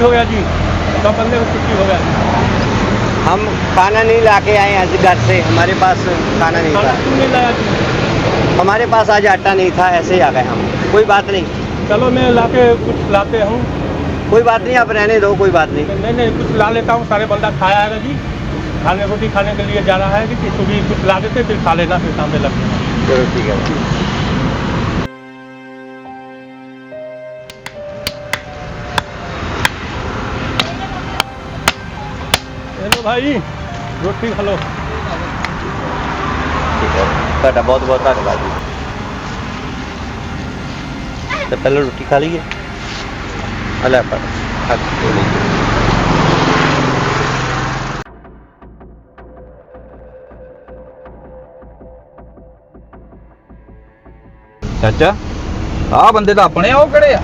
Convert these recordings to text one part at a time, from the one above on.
छुट्टी हो गया जी। सब बंदे को छुट्टी हो गया हम खाना नहीं ला के आए आज घर से। हमारे पास खाना नहीं था। नहीं लाया जी? हमारे पास आज आटा नहीं था ऐसे ही आ गए हम। कोई बात नहीं। चलो मैं लाके कुछ लाते हूँ। कोई बात नहीं आप रहने दो कोई बात नहीं। नहीं नहीं कुछ ला लेता हूँ। सारे बंदा खाया है जी। खाने रोटी खाने के लिए जा रहा है कि भी कुछ ला देते फिर खा लेना फिर सामने लग चलो ठीक है। ਭਾਈ? ਰੋਟੀ ਖਾ ਲਓ। ਠੀਕ ਹੈ। ਤੁਹਾਡਾ ਬਹੁਤ ਬਹੁਤ ਧੰਨਵਾਦ ਜੀ। ਤੇ ਪਹਿਲਾਂ ਰੋਟੀ ਖਾ ਲਈਏ? ਹਲਾ ਪਰ ਹੱਥ ਦੇ ਲਈ ਚਾਚਾ ਆ ਬੰਦੇ ਤਾਂ ਆਪਣੇ ਆ, ਉਹ ਕਿਹੜੇ ਆ?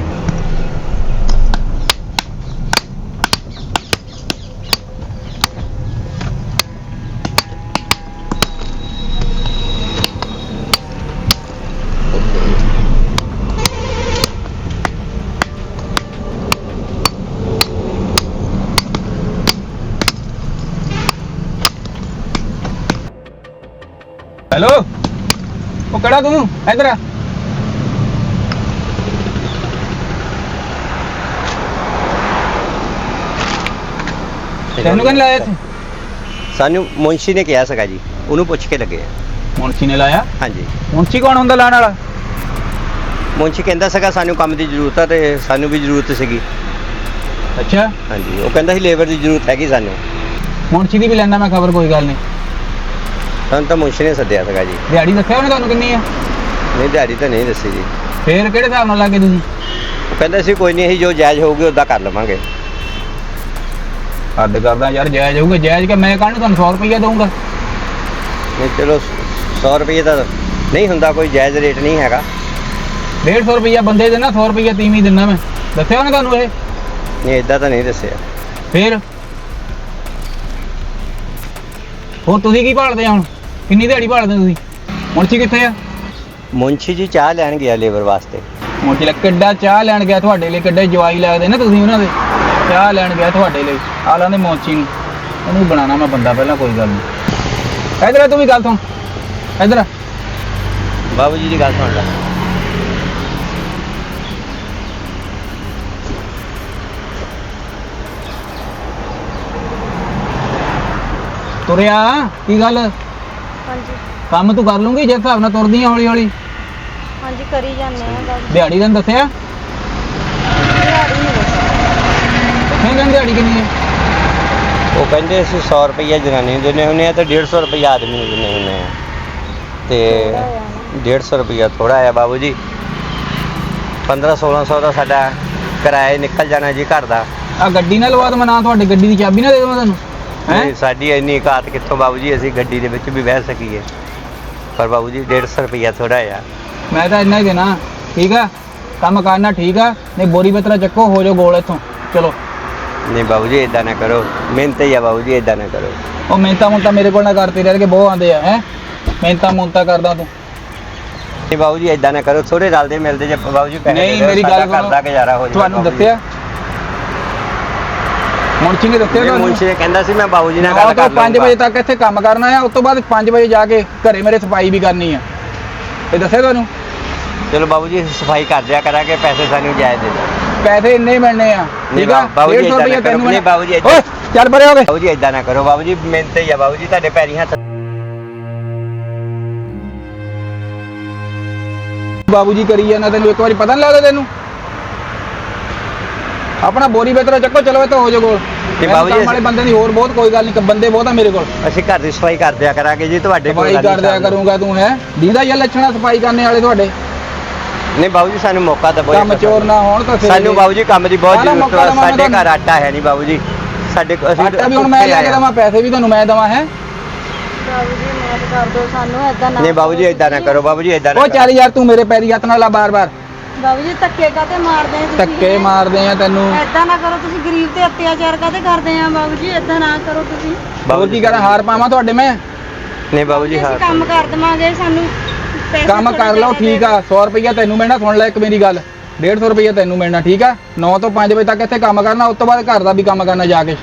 ਤੂੰ ਇੱਧਰ ਆ। ਤੈਨੂੰ ਕਿਹਨੇ ਲਾਇਆ ਇੱਥੇ? ਸਾਨੂੰ ਮੁੰਸ਼ੀ ਨੇ ਕਿਹਾ ਸੀਗਾ ਜੀ ਉਹਨੂੰ ਪੁੱਛ ਕੇ ਲੱਗੇ ਆ। ਮੁੰਸ਼ੀ ਨੇ ਲਾਇਆ? ਹਾਂਜੀ। ਮੁੰਸ਼ੀ ਕੌਣ ਹੁੰਦਾ ਲਾਣ ਵਾਲਾ? ਮੁੰਸ਼ੀ ਕਹਿੰਦਾ ਸੀਗਾ ਸਾਨੂੰ ਕੰਮ ਦੀ ਜ਼ਰੂਰਤ ਆ ਤੇ ਸਾਨੂੰ ਵੀ ਜ਼ਰੂਰਤ ਸੀਗੀ। ਅੱਛਾ। ਹਾਂਜੀ ਉਹ ਕਹਿੰਦਾ ਸੀ ਲੇਬਰ ਦੀ ਜ਼ਰੂਰਤ ਹੈਗੀ ਸਾਨੂੰ। ਮੁੰਸ਼ੀ ਦੀ ਵੀ ਲੈਣਾ ਮੈਂ ਖਬਰ ਕੋਈ ਗੱਲ ਨਹੀਂ। ਸਾਨੂੰ ਤਾਂ ਮੁੰਸ਼ੀ ਨੇ ਸੱਦਿਆ ਸੀਗਾ ਜੀ। ਦਿਹਾੜੀ ਦੱਸਿਆ ਉਹਨੇ ਤੁਹਾਨੂੰ ਕਿੰਨੀ ਆ? ਨਹੀਂ ਦਿਹਾੜੀ ਤਾਂ ਨਹੀਂ ਦੱਸੀ ਜੀ। ਫੇਰ ਕਿਹੜੇ ਹਿਸਾਬ ਨਾਲ ਲੱਗੇ ਤੁਸੀਂ? ਉਹ ਕਹਿੰਦਾ ਸੀ ਕੋਈ ਨਹੀਂ ਅਸੀਂ ਜੋ ਜਾਇਜ਼ ਹੋਊਗੀ ਉਦਾਂ ਕਰ ਲਵਾਂਗੇ। ਹੱਦ ਕਰਦਾ ਯਾਰ ਜਾਇਜ਼ ਹੋਊਗਾ ਜਾਇਜ਼ ਕਿ ਮੈਂ ਕੱਲ ਨੂੰ ਤੁਹਾਨੂੰ 100 ਰੁਪਈਆ ਦਊਂਗਾ? ਨਹੀਂ ਚਲੋ 100 ਰੁਪਏ ਤਾਂ ਨਹੀਂ ਹੁੰਦਾ ਕੋਈ ਜਾਇਜ਼ ਰੇਟ ਨਹੀਂ ਹੈਗਾ। 150 ਰੁਪਈਆ ਬੰਦੇ ਦੇਣਾ 100 ਰੁਪਈਆ ਤੀਵੀਂ ਦਿੰਦਾ ਮੈਂ। ਦੱਸਿਆ ਉਹਨੇ ਤੁਹਾਨੂੰ ਇਹ? ਨਹੀਂ ਇਦਾਂ ਤਾਂ ਨਹੀਂ ਦੱਸਿਆ। ਫੇਰ? ਹੋਰ ਤੁਸੀਂ ਕੀ ਭਾਲਦੇ ਆ ਹੁਣ? ਕਿੰਨੀ ਦਿਹਾੜੀ ਭਾਲਦੇ ਤੁਸੀਂ? ਮੁੰਸ਼ੀ ਕਿੱਥੇ ਆ? ਮੁੰਸ਼ੀ ਜੀ ਚਾਹ ਲੈਣ ਗਿਆ ਲੇਬਰ ਵਾਸਤੇ। ਮੁੰਸ਼ੀ ਲੈ ਕਿੱਡਾ ਚਾਹ ਲੈਣ ਗਿਆ ਤੁਹਾਡੇ ਲਈ? ਕਿੱਡੇ ਜਵਾਈ ਲੱਗਦੇ ਨਾ ਤੁਸੀਂ ਉਹਨਾਂ ਦੇ? ਚਾਹ ਲੈਣ ਗਿਆ ਤੁਹਾਡੇ ਲਈ। ਆ ਲਾਂਦੇ ਮੁੰਸ਼ੀ ਨੂੰ। ਉਹਨੂੰ ਬਣਾਣਾ ਮੈਂ ਬੰਦਾ ਪਹਿਲਾਂ ਕੋਈ ਗੱਲ ਨਹੀਂ। ਇਧਰ ਆ ਤੂੰ ਵੀ ਗੱਲ ਸੁਣ। ਇਧਰ ਬਾਬੂ ਜੀ ਦੀ ਗੱਲ ਸੁਣ ਲੈ। ਤੁਰਿਆ ਕੀ ਗੱਲ? ਹਾਂਜੀ। ਕੰਮ ਤੂੰ ਕਰ ਲੂੰਗੀ ਜੇ ਹਿਸਾਬ ਨਾਲ ਤੁਰਦੀ ਆ ਹੌਲੀ ਹੌਲੀ? ਹਾਂਜੀ ਕਰੀ ਜਾਂਦੇ ਆ ਗੱਲ ਦਿਹਾੜੀ ਤੈਨੂੰ ਦੱਸਿਆ? ਦਿਹਾੜੀ ਨਹੀਂ ਦੱਸਿਆ। ਕਿੰਨੇ ਦਿਨ ਦਿਹਾੜੀ ਕਿੰਨੀ ਹੈ? ਉਹ ਕਹਿੰਦੇ ਅਸੀਂ 100 ਰੁਪਈਆ ਜਨਾਨੀ ਨੂੰ ਦਿੰਦੇ ਹੁੰਦੇ ਆ ਤੇ 150 ਰੁਪਈਆ ਆਦਮੀ ਨੂੰ ਦਿੰਦੇ ਹੁੰਦੇ ਆ। ਤੇ 150 ਰੁਪਈਆ ਥੋੜਾ ਆ ਬਾਬੂ ਜੀ। 15 1600 ਦਾ ਸਾਡਾ ਕਿਰਾਇਆ ਹੀ ਨਿਕਲ ਜਾਣਾ ਜੀ ਘਰ ਦਾ। ਆ ਗੱਡੀ ਨਾਲ ਲਵਾ ਦਵਾਂ ਨਾ ਤੁਹਾਡੀ ਗੱਡੀ ਦੀ ਚਾਬੀ ਨਾ ਦੇ ਦੇਵਾਂ ਤੁਹਾਨੂੰ ਹੈ? ਸਾਡੀ ਇੰਨੀ ਔਕਾਤ ਕਿੱਥੋਂ ਬਾਬੂ ਜੀ ਅਸੀਂ ਗੱਡੀ ਦੇ ਵਿੱਚ ਵੀ ਬਹਿ ਸਕੀਏ। ਪਰ ਬਾਬੂ ਜੀ 150 ਰੁਪਈਆ ਥੋੜਾ ਆ ਮੈਂ ਤਾਂ ਇੰਨਾ ਹੀ ਦੇਣਾ। ਠੀਕ ਆ? ਕੰਮ ਕਰਨਾ ਠੀਕ ਆ? ਨਹੀਂ ਬੋਰੀ ਬਤਰਾ ਚੱਕੋ ਹੋ ਜਾਓ ਗੋਲ ਇੱਥੋਂ। ਚਲੋ। ਨਹੀਂ ਬਾਬੂ ਜੀ ਇਦਾਂ ਨਾ ਕਰੋ। ਮਿਹਨਤ ਹੀ ਆ ਬਾਬੂ ਜੀ ਇਦਾਂ ਨਾ ਕਰੋ। ਉਹ ਮਿਹਨਤਾਂ ਮੁੰਤਾ ਮੇਰੇ ਕੋਲ ਨਾ ਕਰਤੇ ਰਹਿ ਕੇ ਬਹੁਤ ਆਂਦੇ ਆ ਹੈ? ਮਿਹਨਤਾਂ ਮੁੰਤਾ ਕਰਦਾ ਤੂੰ। ਨਹੀਂ ਬਾਬੂ ਜੀ ਇਦਾਂ ਨਾ ਕਰੋ। ਥੋੜੇ ਰਲਦੇ ਮਿਲਦੇ ਜੇ ਬਾਬੂ ਜੀ ਪੈਸੇ ਨਹੀਂ ਦਿਓ, ਮੇਰੀ ਸਾਡਾ ਗੱਲ ਘਰ ਦਾ ਗੁਜ਼ਾਰਾ ਹੋ ਜਾਵੇ ਤੁਹਾਨੂੰ ਦੱਸਿਆ? ਮੁੰਸ਼ੀ ਨੇ ਦੱਸਿਆ ਤੁਹਾਨੂੰ ਮੁੰਸ਼ੀ ਨੇ ਕਹਿੰਦਾ ਸੀ ਮੈਂ ਬਾਬੂ ਜੀ ਨਾਲ ਗੱਲ ਕਰ 5 ਵਜੇ ਤੱਕ ਇੱਥੇ ਕੰਮ ਕਰਨਾ ਆ ਉਸ ਤੋਂ ਬਾਅਦ 5 ਵਜੇ ਜਾ ਕੇ ਘਰੇ ਮੇਰੇ ਸਫ਼ਾਈ ਵੀ ਕਰਨੀ ਆ। ਇਹ ਦੱਸਿਆ ਤੁਹਾਨੂੰ? ਚਲੋ ਬਾਬੂ ਜੀ ਸਫ਼ਾਈ ਕਰ ਦਿਆ ਕਰਾਂਗੇ ਪੈਸੇ ਸਾਨੂੰ ਜਾਇਜ਼ ਦੇ ਦਿਓ। ਪੈਸੇ ਇੰਨੇ ਹੀ ਮਿਲਣੇ ਆ ਠੀਕ ਆ? ਬਾਬੂ ਜੀ 150 ਏਦਾਂ ਰੁਪਏ ਤੈਨੂੰ ਕਰੋ। ਨਹੀਂ ਬਾਬੂ ਜੀ ਓਏ ਚੱਲ ਪਰੇ ਹੋ ਗਏ। ਬਾਬੂ ਜੀ ਇਦਾਂ ਨਾ ਕਰੋ। ਬਾਬੂ ਜੀ ਮਿਹਨਤ ਹੀ ਆ ਬਾਬੂ ਜੀ ਤੁਹਾਡੇ ਪੈਰੀ ਹੱਥ ਬਾਬੂ ਜੀ ਕਰੀ ਜਾਂਦਾ ਤੈਨੂੰ ਇੱਕ ਵਾਰੀ ਪਤਾ ਨਹੀਂ ਲੱਗਦਾ ਤੈਨੂੰ? ਆਪਣਾ ਬੋਰੀ ਬੇਤਰਾ ਚੱਕੋ ਚਲੋ ਇਹ ਤਾਂ ਹੋ ਜਾ ਕੋਲ ਤੇ ਬਾਬੂ ਜੀ ਕੰਮ ਵਾਲੇ ਬੰਦੇ ਦੀ ਹੋਰ ਬਹੁਤ ਕੋਈ ਗੱਲ ਨਹੀਂ ਬੰਦੇ ਬਹੁਤ ਆ ਮੇਰੇ ਕੋਲ ਅਸੀਂ ਘਰ ਦੀ ਸਫ਼ਾਈ ਕਰ ਦਿਆ ਕਰਾਂਗੇ ਜੀ ਤੁਹਾਡੇ ਸਫ਼ਾਈ ਗੱਲ ਕਰ ਦਿਆ। ਕਰੂੰਗਾ ਤੂੰ ਹੈ ਦੀਦਾ ਯਾ ਲੱਛਣਾ ਸਫ਼ਾਈ ਕਰਨੇ ਵਾਲੇ ਤੁਹਾਡੇ ਨਹੀਂ ਬਾਬੂ ਜੀ ਸਾਨੂੰ ਮੌਕਾ ਦਿਓ ਕੰਮ ਚੋਰ ਨਾ ਹੋਣ ਤਾਂ ਫਿਰ ਸਾਨੂੰ ਬਾਬੂ ਜੀ ਕੰਮ ਦੀ ਬਹੁਤ ਜ਼ਰੂਰਤ ਹੈ ਸਾਡੇ ਘਰ। ਆਟਾ ਹੈ ਨਹੀਂ ਬਾਬੂ ਜੀ ਸਾਡੇ ਕੋਲ- ਅਸੀਂ ਆਟਾ ਵੀ ਹੁਣ ਮੈਂ ਲੈ ਕੇ। ਦੇਵਾਂ ਪੈਸੇ ਵੀ ਤੁਹਾਨੂੰ ਮੈਂ ਦੇਵਾਂ ਹੈ ਬਾਬੂ ਜੀ ਮਾਫ ਕਰ ਦਿਓ ਸਾਨੂੰ ਏਦਾਂ ਨਾ ਨਹੀਂ ਬਾਬੂ ਜੀ ਕਰੋ ਇਦਾਂ ਨਾ। ਕਰੋ ਬਾਬੂ ਜੀ ਇਦਾਂ ਨਾ ਉਹ। ਚੱਲ ਯਾਰ ਤੂੰ ਮੇਰੇ ਪੈਰੀ ਹੱਥ ਨਾਲ ਲਾ ਬਾਰ-ਬਾਰ ਬਾਬੂ ਜੀ ਧੱਕੇ ਕਾਤੇ ਮਾਰਦੇ ਆ ਤੁਸੀਂ? ਧੱਕੇ ਮਾਰਦੇ ਆ ਤੈਨੂੰ। ਏਦਾਂ ਨਾ ਕਰੋ ਤੁਸੀਂ ਗਰੀਬ ਤੇ ਅਤਿਆਚਾਰ ਕਾਤੇ ਕਰਦੇ ਆ ਬਾਬੂ ਜੀ? ਏਦਾਂ ਨਾ ਕਰੋ ਤੁਸੀਂ। ਹੋਰ ਕੀ ਕਰਾਂ ਹਾਰ ਪਾਵਾਂ ਤੁਹਾਡੇ ਮੈਂ? ਨਹੀਂ ਬਾਬੂ ਜੀ ਹਾਂ ਅਸੀਂ ਕੰਮ ਕਰ ਦਵਾਂਗੇ ਸਾਨੂੰ ਪੈਸੇ ਕੰਮ ਥੋੜ੍ਹੇ ਕਰ ਲਓ ਦੇਣੇ ਠੀਕ ਆ। 100 ਰੁਪਈਆ ਤੈਨੂੰ ਮਿਲਣਾ ਸੁਣ ਲੈ ਇੱਕ ਮੇਰੀ ਗੱਲ। 150 ਰੁਪਏ ਤੈਨੂੰ ਮਿਲਣਾ ਠੀਕ ਆ? 9 ਤੋਂ 5 ਵਜੇ ਤੱਕ ਇੱਥੇ ਕੰਮ ਕਰਨਾ ਉਸ ਤੋਂ ਬਾਅਦ ਘਰ ਦਾ ਵੀ ਕੰਮ ਕਰਨਾ ਜਾ ਕੇ।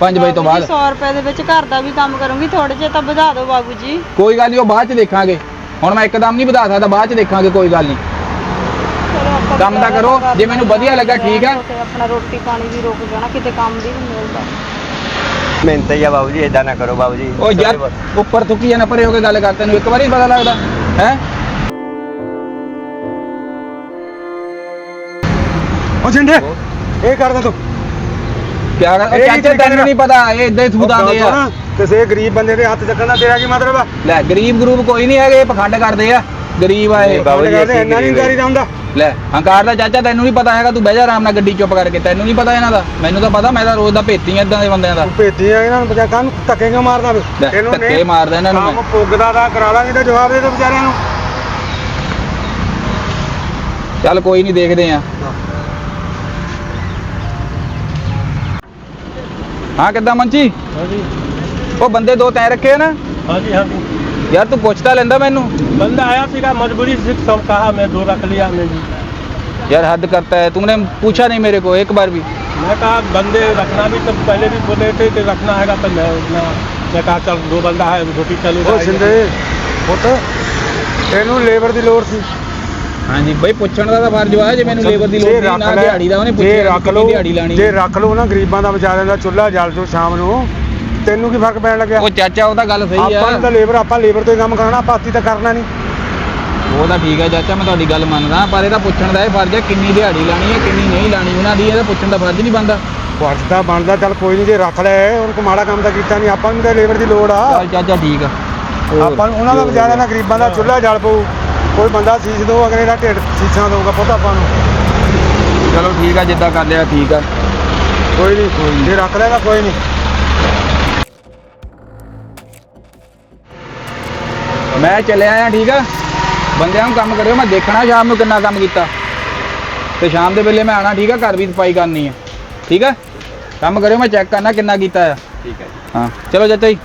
5 ਵਜੇ ਤੋਂ ਬਾਅਦ। 100 ਰੁਪਏ ਦੇ ਵਿੱਚ ਘਰ ਦਾ ਵੀ ਕੰਮ ਕਰੂੰਗੀ ਥੋੜੇ ਜਿਹਾ ਤਾਂ ਵਧਾ ਦਿਓ ਬਾਬੂ ਜੀ। ਕੋਈ ਗੱਲ ਨਹੀਂ ਉਹ ਬਾਅਦ ਚ ਦੇਖਾਂਗੇ। ਹੁਣ ਮੈਂ ਇੱਕਦਮ ਨਹੀਂ ਵਧਾ ਸਕਦਾ ਬਾਅਦ ਚ ਦੇਖਾਂਗੇ ਕੋਈ ਗੱਲ ਨਹੀਂ ਕੰਮ ਤਾਂ ਕਰੋ, ਜੇ ਮੈਨੂੰ ਵਧੀਆ ਲੱਗਾ ਠੀਕ ਆ। ਤੇ ਆਪਣਾ ਰੋਟੀ ਪਾਣੀ ਵੀ ਰੁਕ ਜਾਣਾ ਕਿਤੇ ਕੰਮ ਵੀ ਨਹੀਂ ਮਿਲਦਾ। ਮਿਹਨਤ ਹੀ ਆ ਬਾਬੂ ਜੀ ਇਦਾਂ ਨਾ ਕਰੋ ਬਾਬੂ ਜੀ। ਉਹ ਯਾਰ ਉੱਪਰ ਥੁੱਕੀ ਜਾਣਾ ਪਰੇ ਹੋ ਕੇ ਗੱਲ ਕਰ ਤੈਨੂੰ ਇੱਕ ਵਾਰੀ ਨੀ ਪਤਾ ਲੱਗਦਾ ਹੈ? ਉਹ ਜਿੰਦੇ ਇਹ ਕਰਦਾ ਤੂੰ। ਕਿਆ ਕਰ ਉਹ ਚਾਚੇ ਤੈਨੂੰ ਨਹੀਂ ਪਤਾ ਇਹ ਇਦਾਂ ਹੀ ਥੂਦਾਂਦੇ ਆ। ਕਿਸੇ ਗਰੀਬ ਬੰਦੇ ਦੇ ਹੱਥ ਚੱਕਣ ਦਾ ਤੇਰਾ ਕੀ ਮਤਲਬ ਆ? ਲੈ ਗਰੀਬ ਗਰੂਪ ਕੋਈ ਨਹੀਂ ਹੈਗੇ ਇਹ ਪਖੰਡ ਕਰਦੇ ਆ। ਗਰੀਬ ਆ ਇਹ। ਬਾਬਾ ਜੀ ਅਸੀਂ ਇੰਨਾ ਨਹੀਂ ਗਾਰੀ ਦਾ ਲੈ ਹੰਕਾਰ ਦਾ ਚਾਚਾ ਤੈਨੂੰ ਨਹੀਂ ਪਤਾ ਹੈਗਾ ਤੂੰ ਬਹਿ ਜਾ ਆਰਾਮ ਨਾਲ ਗੱਡੀ ਚੁੱਪ ਕਰਕੇ ਤੈਨੂੰ ਨਹੀਂ ਪਤਾ ਇਹਨਾਂ ਦਾ। ਮੈਨੂੰ ਤਾਂ ਪਤਾ ਮੈਂ ਤਾਂ ਰੋਜ਼ ਦਾ ਭੇਤੀ ਆ ਇਦਾਂ ਦੇ ਬੰਦਿਆਂ ਦਾ। ਭੇਜੀ ਆ ਇਹਨਾਂ ਨੂੰ ਬਚਾ ਕਾਹਨੂੰ ਧੱਕੇ ਕਿਉਂ ਮਾਰਦਾ ਲੈ, ਫਿਰ ਧੱਕੇ ਮਾਰਦਾ ਇਹਨਾਂ ਨੂੰ ਮੈਂ। ਕੰਮ ਪੁੱਗਦਾ ਦਾ ਕਰਾ ਲਾਂਗੇ ਤਾਂ ਜਵਾਬ ਦੇ ਦੇ ਵਿਚਾਰਿਆਂ ਨੂੰ। ਚੱਲ ਕੋਈ ਨਹੀਂ ਦੇਖਦੇ ਆ ਹਾਂ ਕਿੱਦਾਂ ਮੰਚੀ? ਹਾਂਜੀ। ਉਹ ਬੰਦੇ ਦੋ ਤੈਂ ਰੱਖੇ ਨਾ? ਹਾਂਜੀ ਹਾਂਜੀ। हाँ जी ਯਾਰ ਤੂੰ ਪੁੱਛਦਾ ਲੈਂਦਾ ਮੈਨੂੰ बंदा आया सीधा मजबूरी से सब कहा मैं दो रख लिया मैं जी यार हद करता है तुमने पूछा नहीं मेरे को एक बार भी मैं कहा बंदे रखना भी तो पहले भी बोले थे कि रखना है तो मैं उतना मैं कहा चल दो बंदा है रोटी चलो ਉਹ ਸਿੰਦੇ ਪੁੱਤ ਤੈਨੂੰ ਲੇਬਰ ਦੀ ਲੋੜ ਸੀ ਹਾਂਜੀ ਬਈ ਪੁੱਛਣ ਦਾ ਤਾਂ ਫਰਜ਼ ਆ ਜੇ ਮੈਨੂੰ ਲੇਬਰ ਦੀ ਲੋੜ ਜੇ ਨਹੀਂ ਰੱਖ ਨਾ ਲੈ- ਦਿਹਾੜੀ ਦਾ ਉਹਨੇ ਜੇ ਪੁੱਛਿਆ ਰੱਖ ਕਿੰਨੀ ਲਓ ਦਿਹਾੜੀ ਲਾਣੀ ਜੇ ਰੱਖ ਲਓ ਨਾ ਗਰੀਬਾਂ ਦਾ ਵਿਚਾਰਿਆਂ ਦਾ ਚੁੱਲ੍ਹਾ ਜਲ ਜੋ ਸ਼ਾਮ ਨੂੰ ਤੈਨੂੰ ਕੀ ਫ਼ਰਕ ਪੈਣ ਲੱਗਿਆ? ਉਹ ਚਾਚਾ ਉਹ ਤਾਂ ਗੱਲ ਸਹੀ ਆਪਾਂ ਨੂੰ ਤਾਂ ਆ ਲੇਬਰ ਆਪਾਂ ਲੇਬਰ ਤੋਂ ਹੀ ਕੰਮ ਕਰਨਾ ਆਪਾਂ ਹੱਥੀਂ ਤਾਂ ਕਰਨਾ ਨਹੀਂ। ਉਹ ਤਾਂ ਠੀਕ ਆ ਚਾਚਾ ਮੈਂ ਤੁਹਾਡੀ ਗੱਲ ਮੰਨਦਾ ਪਰ ਇਹਦਾ ਪੁੱਛਣ ਦਾ ਇਹ ਫਰਜ਼ ਹੈ ਕਿੰਨੀ ਦਿਹਾੜੀ ਲਾਣੀ ਹੈ ਕਿੰਨੀ ਨਹੀਂ ਲਾਣੀ ਉਹਨਾਂ ਦੀ ਇਹਦਾ ਪੁੱਛਣ ਦਾ ਫਰਜ਼ ਨਹੀਂ ਬਣਦਾ। ਫਰਜ਼ ਤਾਂ ਬਣਦਾ ਚੱਲ ਕੋਈ ਨਹੀਂ ਜੇ ਰੱਖ ਲੈ ਹੁਣ ਕੋ ਮਾੜਾ ਕੰਮ ਤਾਂ ਕੀਤਾ ਨਹੀਂ ਆਪਾਂ ਨੂੰ ਤਾਂ ਲੇਬਰ ਦੀ ਲੋੜ ਆ। ਚੱਲ ਚਾਚਾ ਠੀਕ ਆ। ਆਪਾਂ ਨੂੰ ਉਹਨਾਂ ਦਾ ਵਿਚਾਰਿਆਂ ਦਾ ਗਰੀਬਾਂ ਦਾ ਚੁੱਲ੍ਹਾ ਜਲ ਪਊ। ਕੋਈ ਬੰਦਾ ਸੀਸ ਦੋ ਅਗਲੇ ਦਾ ਢਿੱਡ ਸੀਸਾਂ ਦਊਗਾ ਪੁੱਤ ਆਪਾਂ ਨੂੰ। ਚਲੋ ਠੀਕ ਆ ਜਿੱਦਾਂ ਕਰ ਲਿਆ ਠੀਕ ਆ। ਕੋਈ ਨਹੀਂ ਜੇ ਰੱਖ ਲੈਗਾ ਕੋਈ ਨਹੀਂ। ਮੈਂ ਚੱਲਿਆ ਆ ਠੀਕ ਆ? ਬੰਦਿਆਂ ਨੂੰ ਕੰਮ ਕਰਿਓ ਮੈਂ ਦੇਖਣਾ ਸ਼ਾਮ ਨੂੰ ਕਿੰਨਾ ਕੰਮ ਕੀਤਾ। ਤੇ ਸ਼ਾਮ ਦੇ ਵੇਲੇ ਮੈਂ ਆਣਾ ਠੀਕ ਆ? ਘਰ ਵੀ ਸਫ਼ਾਈ ਕਰਨੀ ਆ। ਠੀਕ ਆ? ਕੰਮ ਕਰਿਓ ਮੈਂ ਚੈੱਕ ਕਰਨਾ ਕਿੰਨਾ ਕੀਤਾ ਆ। ਠੀਕ ਹੈ ਹਾਂ ਚਲੋ ਚਾਚਾ ਜੀ।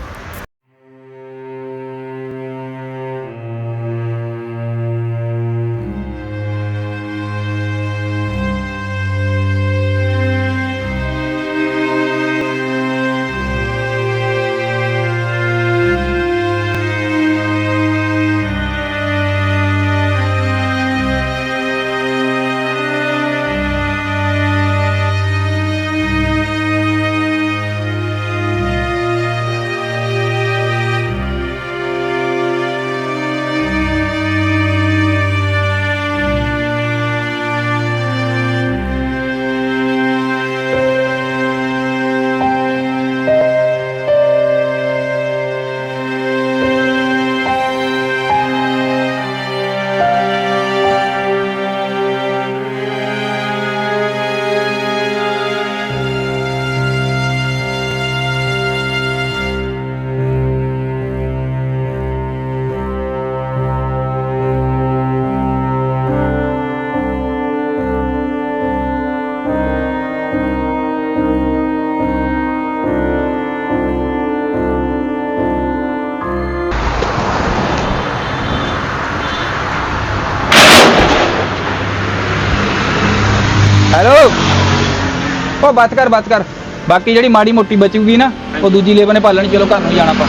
ਬਾਤ ਕਰ ਬਾਤ ਕਰ। ਬਾਕੀ ਜਿਹੜੀ ਮਾੜੀ ਮੋਟੀ ਬਚੂਗੀ ਨਾ ਉਹ ਦੂਜੀ ਲੇਬਰ ਨੇ ਪਾਲਣੀ ਚਲੋ ਘਰ ਨੂੰ ਜਾਣਾ ਆਪਾਂ।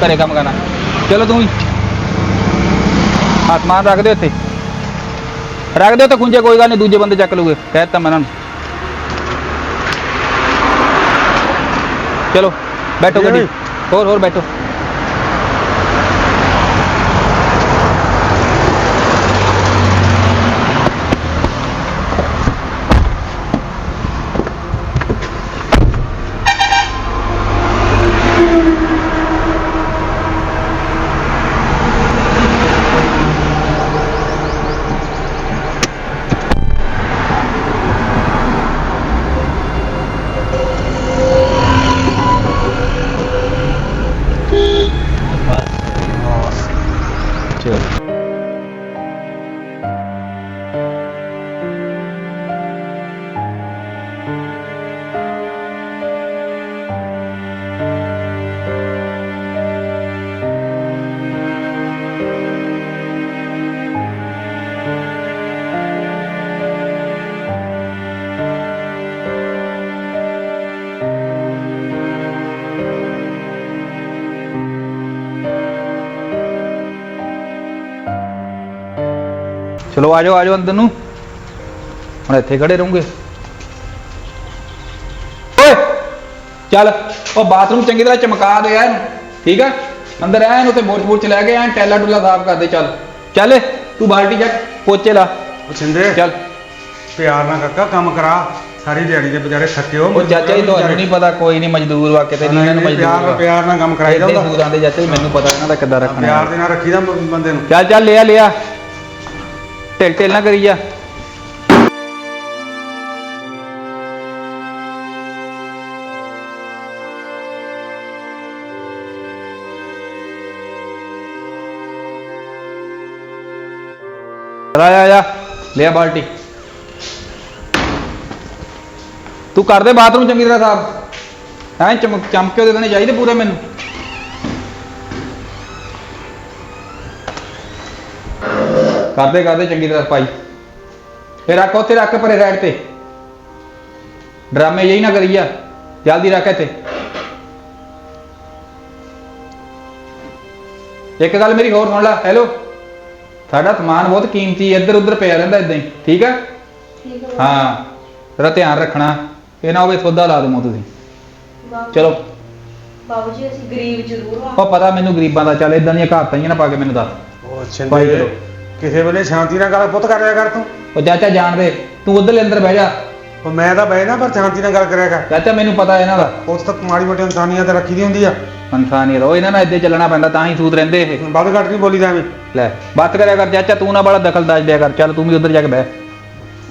ਘਰੇ ਕੰਮ ਕਰਨਾ। ਚਲੋ ਤੂੰ ਵੀ ਆਸਮਾਨ ਰੱਖ ਦਿਓ ਇੱਥੇ ਰੱਖ ਦਿਓ ਤੇ ਖੁੰਝੇ ਕੋਈ ਗੱਲ ਨਹੀਂ ਦੂਜੇ ਬੰਦੇ ਚੱਕ ਲੂਗੇ। ਕਹਿ ਦਿੱਤਾ ਮੈਂ ਉਹਨਾਂ ਨੂੰ। ਚਲੋ ਬੈਠੋ। ਗੱਡੀ। ਹੋਰ ਹੋਰ ਬੈਠੋ। ਚਲੋ ਆਜੋ ਆਜੋ ਅੰਦਰ ਨੂੰ। ਹੁਣ ਇੱਥੇ ਖੜੇ ਰਹੋਗੇ। ਓਏ ਚੱਲ ਉਹ ਬਾਥਰੂਮ ਚੰਗੀ ਤਰ੍ਹਾਂ ਚਮਕਾ ਦੇ ਐਨ ਠੀਕ ਆ? ਅੰਦਰ ਐਨ ਉੱਤੇ ਬੋਚ ਬੋਚ ਲੈ ਕੇ ਐਨ ਟੈਲਾ ਟੁਲਾ ਸਾਫ਼ ਕਰ ਦੇ ਚੱਲ। ਚੱਲ ਤੂੰ ਬਾਲਟੀ ਚੱਕ ਪੋਚੇ ਲਾ। ਉਹ ਛਿੰਦੇ ਚੱਲ। ਪਿਆਰ ਨਾਲ ਕਾਕਾ ਕੰਮ ਕਰਾ। ਸਾਰੀ ਦਿਹਾੜੀ ਦੇ ਵਿਚਾਰੇ ਥੱਕੇ ਹੋ। ਉਹ ਚਾਚਾ ਜੀ ਤੁਹਾਨੂੰ ਨਹੀਂ ਪਤਾ ਕੋਈ ਨਹੀਂ ਮਜ਼ਦੂਰ ਵਾ ਕਿਤੇ ਨਹੀਂ ਇਹਨਾਂ ਨੂੰ ਪਿਆਰ ਨਾਲ ਮਜ਼ਦੂਰ ਪਿਆਰ ਨਾਲ ਕੰਮ ਕਰਾਈਦਾ ਇਹਦੇ ਹੁੰਦਾ। ਸੂਰਾਂ ਦੇ ਚਾਚਾ ਜੀ ਮੈਨੂੰ ਪਤਾ ਇਹਨਾਂ ਦਾ ਕਿੱਦਾਂ ਰੱਖਣਾ ਪਿਆਰ। ਦੇ ਨਾਲ ਰੱਖੀਦਾ ਬੰਦੇ ਨੂੰ। ਚੱਲ ਚੱਲ ਲਿਆ ਲਿਆ। ਢਿੱਲ ਢਿੱਲ ਨਾ ਕਰੀ ਜਾ। ਆ ਜਾ ਲਿਆ ਬਾਲਟੀ। ਤੂੰ ਕਰ ਦੇ ਬਾਥਰੂਮ ਚੰਗੀ ਤਰ੍ਹਾਂ ਸਾਫ਼। ਐਂ ਚਮਕ ਚਮਕੇ ਉਹਦੇ ਦੇਣੇ ਚਾਹੀਦੇ ਪੂਰੇ ਮੈਨੂੰ। ਕਰਦੇ ਕਰਦੇ ਚੰਗੀ ਤਰ੍ਹਾਂ ਪਾਈ। ਫਿਰ ਰੱਖ ਉੱਥੇ ਰੱਖ ਪਰੇ ਸਾਈਡ ਤੇ। ਡਰਾਮੇ ਜਿਹੀ ਨਾ ਕਰੀ ਜਾ ਜਲਦੀ ਰੱਖ ਇੱਥੇ। ਇੱਕ ਗੱਲ ਮੇਰੀ ਹੋਰ ਸੁਣ ਲੈ ਹੈਲੋ ਸਾਡਾ ਸਮਾਨ ਬਹੁਤ ਕੀਮਤੀ ਹੈ, ਇੱਧਰ ਉੱਧਰ ਪਿਆ ਰਹਿੰਦਾ ਇਦਾਂ ਹੀ ਠੀਕ ਆ? ਠੀਕ ਹੈ ਹਾਂ ਤੇਰਾ ਧਿਆਨ ਰੱਖਣਾ ਇਹ ਨਾ ਹੋਵੇ ਸੌਦਾ ਲਾ ਦੇਵੋ ਤੁਸੀਂ। ਚਲੋ। ਬਾਬੂ ਜੀ ਅਸੀਂ ਗਰੀਬ ਜ਼ਰੂਰ ਹਾਂ ਉਹ ਪਤਾ ਮੈਨੂੰ ਗਰੀਬਾਂ ਦਾ ਚੱਲ ਇਦਾਂ ਦੀਆਂ ਕਹਾਤਾਂ ਹੀ ਨਾ ਪਾ ਕੇ ਮੈਨੂੰ ਦੱਸ। ਉਹ ਭਾਈ ਛਿੰਦੇ ਕਰੋ। ਕਿਸੇ ਵੇਲੇ ਸ਼ਾਂਤੀ ਨਾਲ ਗੱਲ ਪੁੱਤ ਕਰ ਰਿਆ ਕਰ ਤੂੰ। ਉਹ ਚਾਚਾ ਜਾਣ ਦੇ ਤੂੰ ਉਧਰਲੇ ਅੰਦਰ ਬਹਿ ਜਾ। ਉਹ ਮੈਂ ਤਾਂ ਬਹਿ ਨਾ ਪਰ ਸ਼ਾਂਤੀ ਨਾਲ ਗੱਲ ਕਰਿਆ ਕਰ। ਚਾਚਾ ਮੈਨੂੰ ਪਤਾ ਇਹਨਾਂ ਦਾ। ਉਸ ਤੱਕ ਮਾੜੀ ਮੋਟੀ ਇਨਸਾਨੀਅਤ ਰੱਖੀ ਦੀ ਹੁੰਦੀ ਆ। ਇਨਸਾਨੀਅਤ ਉਹ ਇਹਨਾਂ ਨਾਲ ਇੱਦੇ ਚੱਲਣਾ ਪੈਂਦਾ ਤਾਂ ਹੀ ਸੂਤ ਰਹਿੰਦੇ ਇਹ। ਵੱਧ ਘੱਟ ਨਹੀਂ ਬੋਲੀਦਾ ਐਵੇਂ। ਲੈ ਬਾਤ ਕਰਿਆ ਕਰ ਚਾਚਾ ਤੂੰ ਨਾ ਬੜਾ ਦਖਲ ਦਾਜ ਦਿਆ ਕਰ। ਚੱਲ ਤੂੰ ਵੀ ਉਧਰ ਜਾ ਕੇ ਬਹਿ।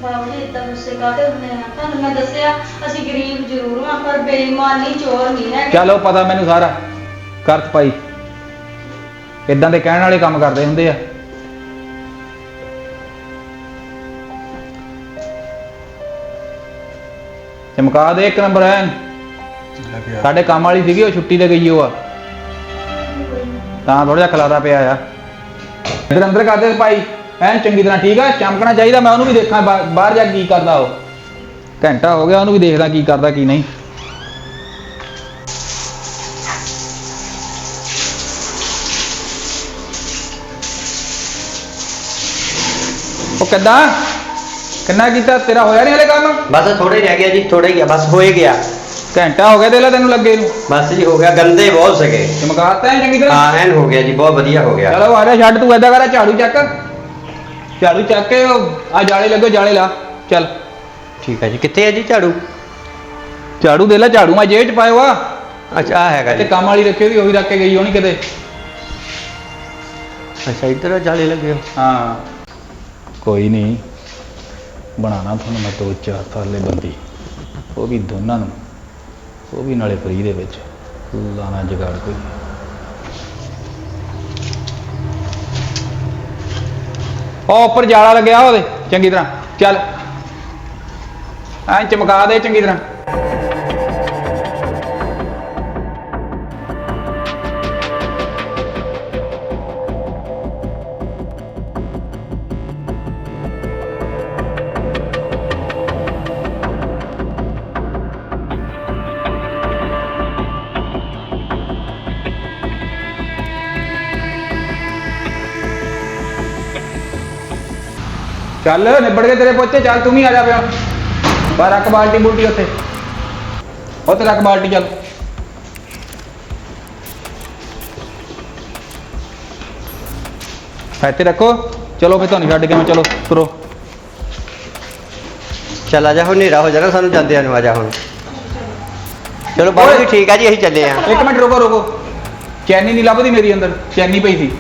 ਬਾਬੂ ਜੀ ਇਦਾਂ ਗੁੱਸੇ ਕਾਹਦੇ ਹੁੰਦੇ ਆ? ਤੁਹਾਨੂੰ ਮੈਂ ਦੱਸਿਆ ਅਸੀਂ ਗਰੀਬ ਜ਼ਰੂਰ ਹਾਂ ਪਰ ਬੇਈਮਾਨ ਨਹੀਂ ਚੋਰ ਨਹੀਂ ਹੈਗੇ। ਚੱਲ ਉਹ ਪਤਾ ਮੈਨੂੰ ਸਾਰਾ। ਕਰਤ ਪਾਈ ਇਦਾਂ ਦੇ ਕਹਿਣ ਵਾਲੇ ਕੰਮ ਕਰਦੇ ਹੁੰਦੇ ਆ। ਚਮਕਾ ਦੇ ਇੱਕ ਨੰਬਰ ਐਨ। ਸਾਡੇ ਕੰਮ ਵਾਲੀ ਸੀਗੀ ਉਹ ਛੁੱਟੀ ਤੇ ਗਈ ਉਹ ਆ। ਤਾਂ ਥੋੜਾ ਜਿਹਾ ਖਲਾਰਾ ਪਿਆ ਆ। ਇਧਰ ਅੰਦਰ ਕਰਦੇ ਭਾਈ ਐਨ ਚੰਗੀ ਤਰ੍ਹਾਂ ਠੀਕ ਆ ਚਮਕਣਾ ਚਾਹੀਦਾ ਮੈਂ ਉਹਨੂੰ ਵੀ ਦੇਖਾਂ ਬਾਹਰ ਜਾ ਕੇ ਕੀ ਕਰਦਾ ਉਹ। ਘੰਟਾ ਹੋ ਗਿਆ ਉਹਨੂੰ ਵੀ ਦੇਖਦਾ ਕੀ ਕਰਦਾ ਕੀ ਨਹੀਂ। ਉਹ ਕਿੱਦਾਂ? ਕਿੰਨਾ ਕੀਤਾ? ਤੇਰਾ ਹੋਇਆ ਨਹੀਂ ਹਲੇ ਕੰਮ? ਬਸ ਥੋੜੇ ਰਹਿ ਗਿਆ ਜੀ ਥੋੜਾ ਹੀ ਆ ਬਸ ਹੋਏ ਗਿਆ। ਘੰਟਾ ਹੋ ਗਿਆ ਦੇਲਾ ਤੈਨੂੰ ਲੱਗੇ ਨੂੰ। ਬਸ ਜੀ ਹੋ ਗਿਆ ਗੰਦੇ ਬਹੁਤ ਸਕੇ ਚਮਕਾਤਾ ਹੈ ਚੰਗੀ ਤਰ੍ਹਾਂ? ਹਾਂ ਐਨ ਹੋ ਗਿਆ ਜੀ ਬਹੁਤ ਵਧੀਆ ਹੋ ਗਿਆ। ਚਲੋ ਆ ਜਾ ਛੱਡ ਤੂੰ ਏਦਾਂ ਕਰ ਝਾੜੂ ਚੱਕ। ਝਾੜੂ ਚੱਕ ਕੇ ਆ ਜਾਲੇ ਲੱਗੋ ਜਾਲੇ ਲਾ। ਚੱਲ। ਠੀਕ ਹੈ ਜੀ ਕਿੱਥੇ ਹੈ ਜੀ ਝਾੜੂ? ਝਾੜੂ ਦੇ ਲੈ ਝਾੜੂ ਮੈਂ ਜੇਬ ਚ ਪਾਇਆ ਵਾ ਅੱਛਾ ਆ ਹੈਗਾ ਤੇ ਜੀ। ਕੰਮ ਵਾਲੀ ਰੱਖੀ ਉਹਦੀ ਉਹ ਵੀ ਰੱਖ ਕੇ ਗਈ ਹੋਣੀ ਕਿਤੇ। ਅੱਛਾ ਇੱਧਰ ਜਾਲੇ ਲੱਗੇ ਹੋ। ਹਾਂ। ਕੋਈ ਨਹੀਂ ਬਣਾਣਾ ਤੁਹਾਨੂੰ ਮੈਂ ਦੋ ਚਾਰ ਸਾਲੇ ਬੰਦੀ। ਉਹ ਵੀ ਦੋਨਾਂ ਨੂੰ। ਉਹ ਵੀ ਨਾਲੇ ਫਰੀ ਦੇ ਵਿੱਚ। ਲਾਣਾ ਜਗਾੜ ਕੋਈ। ਉਹ ਉੱਪਰ ਜਾਲਾ ਲੱਗਿਆ ਉਹਦੇ। ਚੰਗੀ ਤਰ੍ਹਾਂ। ਚੱਲ। ਐਂ ਚਮਕਾ ਦੇ ਚੰਗੀ ਤਰ੍ਹਾਂ। ਚੱਲ ਨਿਬੜ ਗਏ ਤੇਰੇ ਪੋਚੇ ਚੱਲ ਤੂੰ ਵੀ ਆ ਜਾ ਪਿਆ ਬਾਹਰ ਰੱਖ ਬਾਲਟੀ ਬੁਲਟੀ ਉੱਥੇ। ਉੱਥੇ ਰੱਖ ਬਾਲਟੀ ਚੱਲ। ਇੱਥੇ ਰੱਖੋ। ਚਲੋ ਫੇ ਤੁਹਾਨੂੰ ਛੱਡ ਕੇ ਮੈਂ ਚਲੋ ਤੁਰੋ ਚੱਲ ਆ ਜਾ ਹੁਣ ਹਨੇਰਾ ਹੋ ਜਾਣਾ ਸਾਨੂੰ ਜਾਂਦਿਆਂ ਨੂੰ ਆ ਜਾ ਹੁਣ। ਚਲੋ ਬਾਬਾ ਜੀ ਠੀਕ ਆ ਜੀ ਅਸੀਂ ਚੱਲੇ ਆ। ਇੱਕ ਮਿੰਟ ਰੁਕੋ ਰੁਕੋ। ਚੈਨੀ ਨਹੀਂ ਲੱਭਦੀ ਮੇਰੀ ਅੰਦਰ ਚੈਨੀ ਪਈ ਸੀ।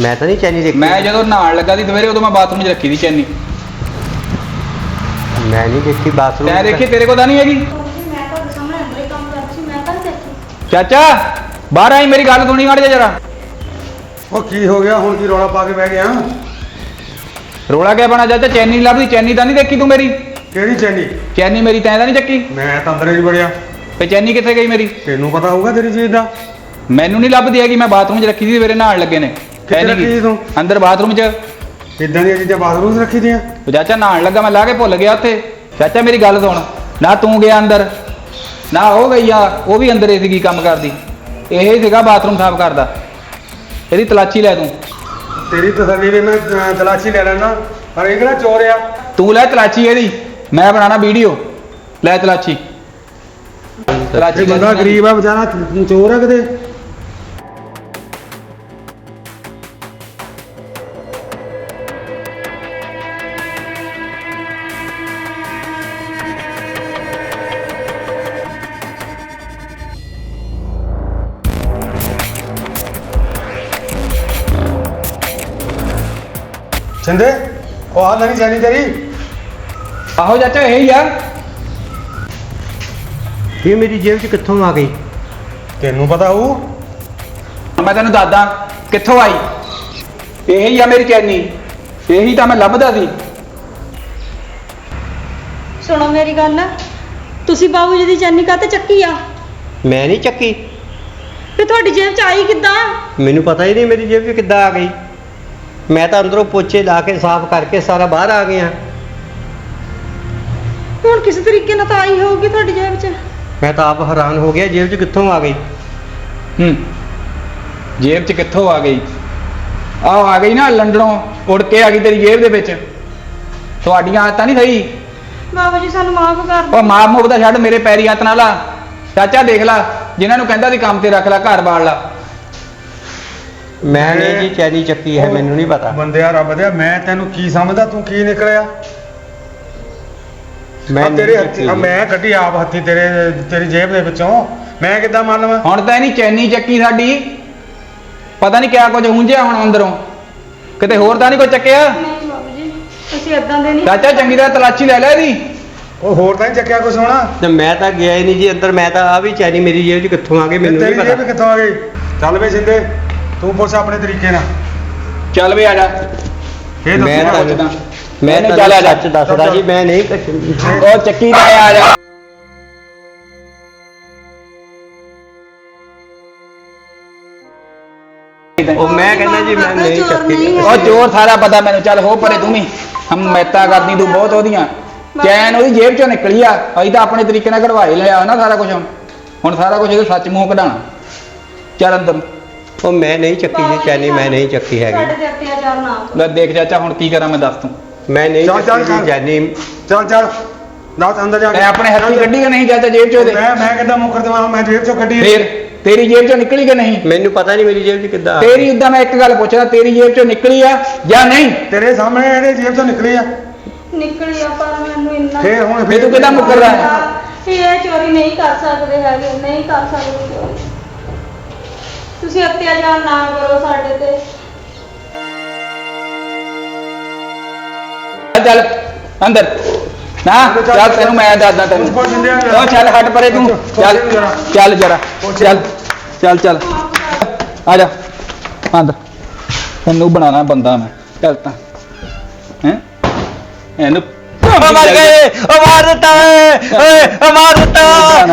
ਮੈਂ ਤਾਂ ਨਹੀਂ ਚੈਨੀ ਦੇਖੀ। ਮੈਂ ਜਦੋਂ ਨਹਾਉਣ ਲੱਗਾ ਸੀ ਦੁਪਹਿਰੇ ਉਦੋਂ ਮੈਂ ਬਾਥਰੂਮ 'ਚ ਰੱਖੀ ਸੀ ਚੈਨੀ। ਮੈਂ ਨਹੀਂ ਦੇਖੀ ਬਾਥਰੂਮ। ਤੈਂ ਦੇਖੀ ਤੇਰੇ ਕੋਲ ਤਾਂ ਨਹੀਂ ਹੈਗੀ? ਬਾਬੂ ਜੀ ਮੈਂ ਤੁਹਾਡੇ ਸਾਹਮਣੇ ਅੰਦਰ ਹੀ ਕੰਮ ਕਰਦੀ ਸੀ ਮੈਂ ਤਾਂ ਨਹੀਂ ਦੇਖੀ ਚਾਚਾ ਬਾਹਰ ਆਈ ਮੇਰੀ ਗੱਲ ਸੁਣੀ ਮਾੜੀ ਜਰਾ। ਉਹ ਕੀ ਹੋ ਗਿਆ? ਹੁਣ ਕੀ ਰੌਲਾ ਪਾ ਕੇ ਬਹਿ ਗਿਆ? ਰੋਲਾ ਕਿਆ ਬਣਾ ਚਾਚਾ? ਚੈਨੀ ਨਹੀਂ ਲੱਭਦੀ ਚੈਨੀ ਤਾਂ ਨਹੀਂ ਦੇਖੀ ਤੂੰ ਮੇਰੀ? ਕਿਹੜੀ ਚੈਨੀ? ਚੈਨੀ ਮੇਰੀ ਤੈਂ ਤਾਂ ਨਹੀਂ ਚੱਕੀ। ਮੈਂ ਤਾਂ ਅੰਦਰ ਹੀ ਵੜਿਆ। ਤੇ ਚੈਨੀ ਕਿੱਥੇ ਗਈ ਮੇਰੀ? ਤੈਨੂੰ ਪਤਾ ਹੋਊਗਾ ਤੇਰੀ ਚੀਜ਼ ਦਾ? ਮੈਨੂੰ ਨਹੀਂ ਲੱਭਦੀ ਹੈਗੀ ਮੈਂ ਬਾਥਰੂਮ 'ਚ ਰੱਖੀ ਸੀ ਮੇਰੇ ਨਹਾਉਣ ਲੱਗੇ ਨੇ। ਹੈ ਨੀ ਰੱਖੀ। ਸੀ ਤੂੰ? ਅੰਦਰ ਬਾਥਰੂਮ 'ਚ। ਇਦਾਂ ਦੀਆਂ ਚੀਜ਼ਾਂ ਬਾਥਰੂਮ 'ਚ ਰੱਖੀ ਦੀਆਂ? ਉਹ ਚਾਚਾ ਨਹਾਉਣ ਲੱਗਾ ਮੈਂ ਲਾ ਕੇ ਭੁੱਲ ਗਿਆ ਉੱਥੇ। ਚਾਚਾ ਮੇਰੀ ਗੱਲ ਸੁਣ। ਨਾ ਤੂੰ ਗਿਆ ਅੰਦਰ ਨਾ ਉਹ ਗਈ ਆ ਉਹ ਵੀ ਅੰਦਰ ਹੀ ਸੀਗੀ ਕੰਮ ਕਰਦੀ। ਇਹ ਹੀ ਸੀਗਾ ਬਾਥਰੂਮ ਸਾਫ਼ ਕਰਦਾ। ਇਹਦੀ ਤਲਾਚੀ ਲੈ ਤੂੰ। ਤੇਰੀ ਤਸੱਲੀ ਲਈ ਮੈਂ ਅਹ, ਤਲਾਸ਼ੀ ਲੈ ਲੈਣਾ ਪਰ ਇਹ ਕਿਹੜਾ ਚੋਰ ਆ? ਤੂੰ ਲੈ ਤਲਾਚੀ ਇਹਦੀ। ਮੈਂ ਬਣਾਣਾ ਵੀਡੀਓ। ਲੈ ਤਲਾਚੀ ਤਲਾਚੀ ਬੰਦਾ ਗਰੀਬ ਆ ਵਿਚਾਰਾ ਚੋਰ ਆ ਕਿਤੇ? ਚੰਦੇ ਉਹ ਆ ਨਹੀਂ ਜਾਣੀ ਤੇਰੀ। ਆਹੋ ਚਾਚਾ ਇਹ ਹੀ ਆ। ਇਹ ਮੇਰੀ ਜੇਬ 'ਚ ਕਿੱਥੋਂ ਆ ਗਈ? ਤੈਨੂੰ ਪਤਾ ਹੋਊ। ਮੈਂ ਤੈਨੂੰ ਦੱਸਦਾ ਕਿੱਥੋਂ ਆਈ? ਇਹ ਹੀ ਆ ਮੇਰੀ ਚੈਨੀ। ਇਹੀ ਤਾਂ ਮੈਂ ਲੱਭਦਾ ਸੀ। ਸੁਣੋ ਮੇਰੀ ਗੱਲ। ਤੁਸੀਂ ਬਾਬੂ ਜੀ ਦੀ ਚੈਨੀ ਕਾਤੇ ਚੱਕੀ ਆ? ਮੈਂ ਨਹੀਂ ਚੱਕੀ। ਤੇ ਤੁਹਾਡੀ ਜੇਬ ਚ ਆਈ ਕਿੱਦਾਂ? ਮੈਨੂੰ ਪਤਾ ਹੀ ਨਹੀਂ ਮੇਰੀ ਜੇਬ 'ਚ ਕਿੱਦਾਂ ਆ ਗਈ। ਮੈਂ ਤਾਂ ਅੰਦਰੋਂ ਪੋਚੇ ਲਾ ਕੇ ਸਾਫ਼ ਕਰਕੇ ਸਾਰਾ ਬਾਹਰ ਆ ਗਿਆ। ਹੁਣ ਕਿਸੇ ਤਰੀਕੇ ਨਾਲ ਤਾਂ ਆਈ ਹੋਊਗੀ ਤੁਹਾਡੀ ਜੇਬ ਚ? ਮੈਂ ਤਾਂ ਆਪ ਹੈਰਾਨ ਹੋ ਗਿਆ ਜੇਬ 'ਚ ਕਿੱਥੋਂ ਆ ਗਈ? ਹੂੰ ਜੇਬ 'ਚ ਕਿੱਥੋਂ ਆ ਗਈ? ਆਹ ਆ ਗਈ ਨਾ ਲੰਡਨੋਂ ਉੜ ਕੇ ਆ ਗਈ ਤੇਰੀ ਜੇਬ ਦੇ ਵਿੱਚ। ਤੁਹਾਡੀਆਂ ਆਦਤਾਂ ਨਹੀਂ ਸਹੀ? ਬਾਬੂ ਜੀ ਸਾਨੂੰ ਮਾਫ ਕਰ ਉਹ ਦਿਓ ਮਾਂ ਮੁੱਕ ਦਾ ਛੱਡ ਮੇਰੇ ਪੈਰੀ ਹੱਥ ਨਾਲ ਲਾ ਚਾਚਾ ਦੇਖ ਲੈ ਜਿਨ੍ਹਾਂ ਨੂੰ ਕਹਿੰਦਾ ਸੀ ਕੰਮ ਤੇ ਰੱਖ ਲੈ ਘਰ ਬਾੜ ਲਾ। ਮੈਂ ਨਹੀਂ ਜੀ ਚੈਨੀ ਚੱਕੀ ਹੈ ਮੈਨੂੰ ਨਹੀਂ ਪਤਾ। ਬੰਦਿਆ ਰੱਬ ਦੇ ਮੈਂ ਤੈਨੂੰ ਕੀ ਸਮਝਦਾ ਤੂੰ ਕੀ ਨਿਕਲਿਆ? ਮੈਂ ਨਹੀਂ ਤੇਰੇ ਚੱਕੀ ਹੱਥੀ ਆ ਜੀ। ਮੈਂ ਕੱਢੀ ਆਪ ਹੱਥੀ ਤੇਰੇ ਤੇਰੀ ਜੇਬ ਦੇ ਵਿੱਚੋਂ। ਮੈਂ ਕਿੱਦਾਂ ਮੰਨ ਲਵਾਂ? ਹੁਣ ਤਾਂ ਇਹਨੀ ਚੈਨੀ ਚੱਕੀ ਸਾਡੀ। ਪਤਾ ਨਹੀਂ ਕਿਆ ਕੁਝ ਹੁੰਝਿਆ ਹੁਣ ਅੰਦਰੋਂ। ਕਿਤੇ ਹੋਰ ਤਾਂ ਨਹੀਂ ਕੋਈ ਚੱਕਿਆ? ਨਹੀਂ ਬਾਬੂ ਜੀ ਅਸੀਂ ਏਦਾਂ ਦੇ ਨਹੀਂ ਚਾਚਾ ਚੰਗੀ ਤਰ੍ਹਾਂ ਤਲਾਸ਼ੀ ਲੈ ਲੈ ਇਹਦੀ। ਉਹ ਹੋਰ ਤਾਂ ਨਹੀਂ ਚੱਕਿਆ ਕੁਛ ਹੋਣਾ? ਤੇ ਮੈਂ ਤਾਂ ਗਿਆ ਹੀ ਨਹੀਂ ਜੀ ਅੰਦਰ ਮੈਂ ਤਾਂ ਆ ਵੀ ਚੈਨੀ ਮੇਰੀ ਜੇਬ 'ਚ ਕਿੱਥੋਂ ਆ ਗਈ ਮੈਨੂੰ ਤੇਰੀ ਨਹੀਂ ਜੇਬ ਪਤਾ। ਕਿੱਥੋਂ ਆ ਗਈ? ਚੱਲ ਵੇ ਸਿੰਦੇ। ਤੂੰ ਪੁੱਛ ਆਪਣੇ ਤਰੀਕੇ ਨਾਲ। ਚੱਲ ਵੇ ਆ ਜਾ। ਇਹ ਮੈਂ ਪੁੱਛਦਾ। ਮੈਂ ਤਾਂ ਚੱਲ ਆ ਜਾ। ਸੱਚ ਦੱਸਦਾ ਜੀ ਮੈਂ ਨਹੀਂ ਕੱਟੀ ਉਹ ਚੱਕੀ ਦਾ ਆ ਜਾ। ਉਹ ਮੈਂ ਕਹਿੰਦਾ ਜੀ ਮੈਂ ਨਹੀਂ ਚੋਰ ਚੱਕੀ। ਉਹ ਜੋਰ ਸਾਰਾ ਪਤਾ ਮੈਨੂੰ। ਚੱਲ ਹੋ ਪਰੇ ਤੂੰ ਵੀ। ਹਮ ਮੈਤਾ ਕਰਦੀ ਤੂੰ ਬਹੁਤ ਉਹਦੀਆਂ। ਚੈਨ ਉਹਦੀ ਜੇਬ ਚੋਂ ਨਿਕਲੀ ਆ। ਅਸੀਂ ਤਾਂ ਆਪਣੇ ਤਰੀਕੇ ਨਾਲ ਕਢਵਾਈ ਲਿਆ ਨਾ ਸਾਰਾ ਕੁਝ ਹੁਣ ਸਾਰਾ ਕੁਝ ਇਹਦੇ ਸੱਚ ਮੂੰਹ ਕਢਾਣਾ ਚੱਲ ਅੰਦਰ। ਉਹ ਮੈਂ ਨਹੀਂ ਚੱਕੀ ਜੀ ਚੈਨੀ ਮੈਂ ਨਹੀਂ ਚੱਕੀ ਸਾਡੇ ਹੈਗੀ ਤੇ ਅਤਿਆਚਾਰ ਨਾ ਕਰੋ ਲੈ ਦੇਖ ਚਾਚਾ ਹੁਣ ਕੀ ਕਰਾਂ ਮੈਂ ਦੱਸ ਤੂੰ। ਮੈਂ ਨਹੀਂ ਚੱਲ, ਚੱਲ, ਚੱਕੀ ਜੀ ਚੱਲ। ਚੈਨੀ ਚੱਲ ਚੱਲ। ਦੱਸ ਅੰਦਰ ਜਾ ਤੈਂ ਆਪਣੇ ਹੱਥੀ ਕੱਢੀ ਕਿ ਨਹੀਂ ਚਾਚਾ ਜੇਬ ਚੋਂ ਉਹਦੇ ਮੈਂ ਮੈਂ ਕਿੱਦਾਂ ਮੁੱਕਰ ਦੇਵਾਂ? ਮੈਂ ਜੇਬ ਚੋਂ ਕੱਢੀ ਫੇਰ ਤੇਰੀ ਜੇਬ ਚੋਂ ਨਿਕਲੀ ਕਿ ਨਹੀਂ? ਮੈਨੂੰ ਪਤਾ ਨਹੀਂ ਮੇਰੀ ਜੇਬ 'ਚ ਕਿੱਦਾਂ ਆ। ਤੇਰੀ ਉਦਾਂ ਮੈਂ ਇੱਕ ਗੱਲ ਪੁੱਛਦਾ ਤੇਰੀ ਜੇਬ ਚੋਂ ਨਿਕਲੀ ਆ ਜਾਂ ਨਹੀਂ? ਤੇਰੇ ਸਾਹਮਣੇ ਇਹਦੇ ਜੇਬ ਚੋਂ ਨਿਕਲੀ ਆ। ਨਿਕਲੀ ਆ ਪਰ ਮੈਨੂੰ ਇੰਨਾ ਫੇਰ ਹੁਣ ਫੇਰ ਤੂੰ ਕਿੱਦਾਂ ਮੁੱਕਰਦਾ? ਹੈ? ਇਹ ਇਹ ਚੋਰੀ ਨਹੀਂ ਕਰ ਸਕਦੇ ਹੈਗੇ ਨਹੀਂ ਕਰ ਸਕਦੇ। ਚੋਰੀ ਤੁਸੀਂ ਅਤਿਆਚਾਰ ਨਾ ਕਰੋ ਸਾਡੇ ਤੇ। ਚੱਲ ਅੰਦਰ। ਨਾ ਚੱਲ ਤੈਨੂੰ ਮੈਂ ਦੱਸਦਾ ਤੈਨੂੰ। ਉਹ ਚੱਲ ਹਟ ਪਰੇ ਤੂੰ। ਚੱਲ ਚੱਲ ਜਰਾ। ਚੱਲ ਚੱਲ ਚੱਲ। ਆ ਜਾ। ਅੰਦਰ। ਤੈਨੂੰ ਬਣਾਣਾ ਬੰਦਾ ਮੈਂ। ਚੱਲ ਤਾਂ। ਹੈ? ਇਹਨੂੰ ਉਹ ਮਰ ਗਏ ਉਹ ਮਾਰ ਦਿੱਤਾ ਓਏ ਓਏ ਉਹ ਮਾਰ ਦਿੱਤਾ।